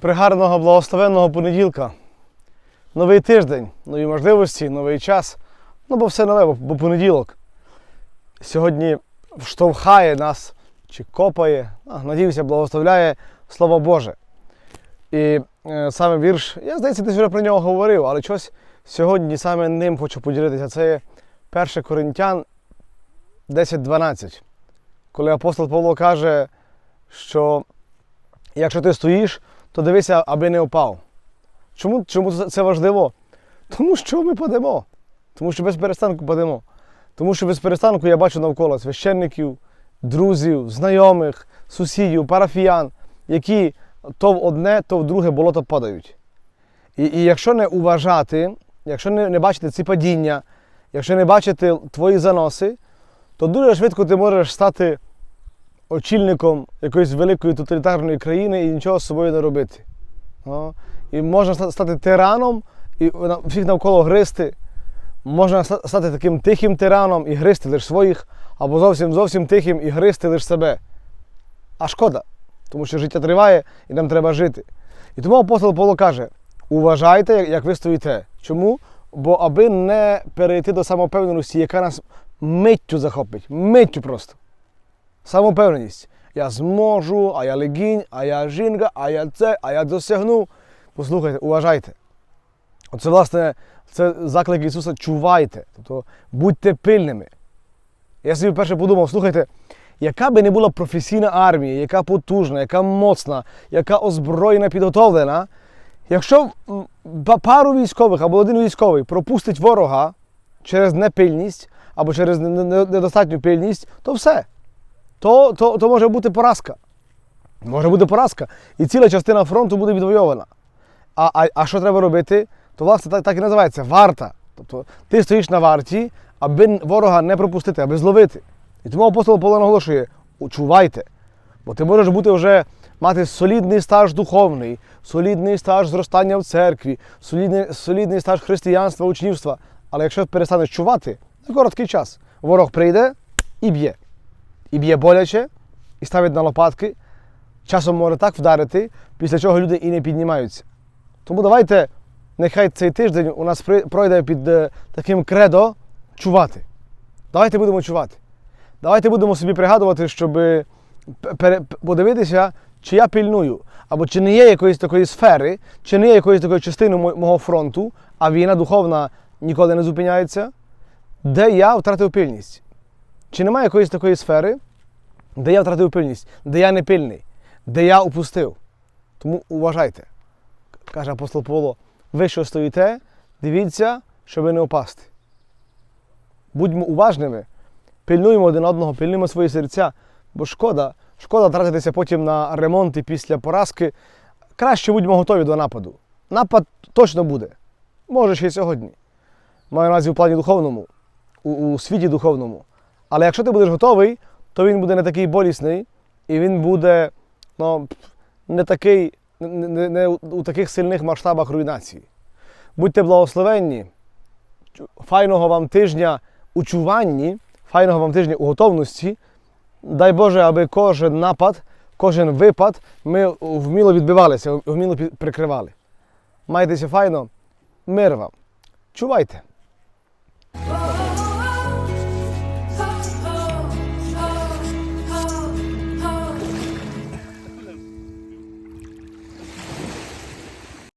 Пригарного благословенного понеділка. Новий тиждень, нові можливості, новий час. Ну, бо все нове, бо, понеділок. Сьогодні вштовхає нас чи копає, надіюся, благословляє Слово Боже. І е, саме вірш, я здається, десь вже про нього говорив, але щось сьогодні саме ним хочу поділитися. Це є 1 Коринтян 10.12. Коли апостол Павло каже, що якщо ти стоїш, то дивися, аби не впав. Чому, чому це важливо? Тому що ми падемо. Тому що без перестанку падемо. Тому що без перестанку я бачу навколо священників, друзів, знайомих, сусідів, парафіян, які то в одне, то в друге болото падають. І, і якщо не уважати, якщо не, не бачити ці падіння, якщо не бачити твої заноси, то дуже швидко ти можеш стати очільником якоїсь великої тоталітарної країни і нічого з собою не робити. О, І можна стати тираном і всіх навколо гристи. Можна стати таким тихим тираном і гристи лише своїх, або зовсім зовсім тихим і гристи лише себе. А шкода, тому що життя триває і нам треба жити. І тому апостол Павло каже: уважайте, як ви стоїте. Чому? Бо аби не перейти до самопевненості, яка нас миттю захопить, миттю просто. Самопевненість. Я зможу, а я легінь, а я жінка, а я це, а я досягну. Послухайте, уважайте. Оце, власне, це заклик Ісуса чувайте. Тобто будьте пильними. Я собі перше подумав, слухайте, яка би не була професійна армія, яка потужна, яка моцна, яка озброєна, підготовлена, якщо пару військових або один військовий пропустить ворога через непильність або через не- не- не- недостатню пильність, то все. То, то, то може бути поразка. Може бути поразка. І ціла частина фронту буде відвойована. А, а, а що треба робити? То власне так, так і називається варта. Тобто ти стоїш на варті, аби ворога не пропустити, аби зловити. І тому апостол Павло наголошує: чувайте. Бо ти можеш бути вже мати солідний стаж духовний, солідний стаж зростання в церкві, солідний, солідний стаж християнства, учнівства. Але якщо перестанеш чувати, на короткий час ворог прийде і б'є. І б'є боляче, і ставить на лопатки. Часом може так вдарити, після чого люди і не піднімаються. Тому давайте, нехай цей тиждень у нас пройде під е, таким кредо чувати. Давайте будемо чувати. Давайте будемо собі пригадувати, щоб е, подивитися, чи я пильную, або чи не є якоїсь такої сфери, чи не є якоїсь такої частини мого фронту, а війна духовна ніколи не зупиняється, де я втратив пильність. Чи немає якоїсь такої сфери, де я втратив пильність, де я не пильний, де я упустив. Тому уважайте, каже апостол Павло, ви що стоїте, дивіться, щоб не впасти. Будьмо уважними, пильнуємо один одного, пильнуємо свої серця, бо шкода, шкода тратитися потім на ремонти після поразки. Краще будьмо готові до нападу. Напад точно буде. Може ще й сьогодні. Маю на увазі у плані духовному, у, у світі духовному. Але якщо ти будеш готовий, то він буде не такий болісний, і він буде ну, не такий, не, не, не у- таких сильних масштабах руйнації. Будьте благословенні, файного вам тижня у чуванні, файного вам тижня у готовності. Дай Боже, аби кожен напад, кожен випад ми вміло відбивалися, вміло прикривали. Майтеся файно, мир вам. Чувайте.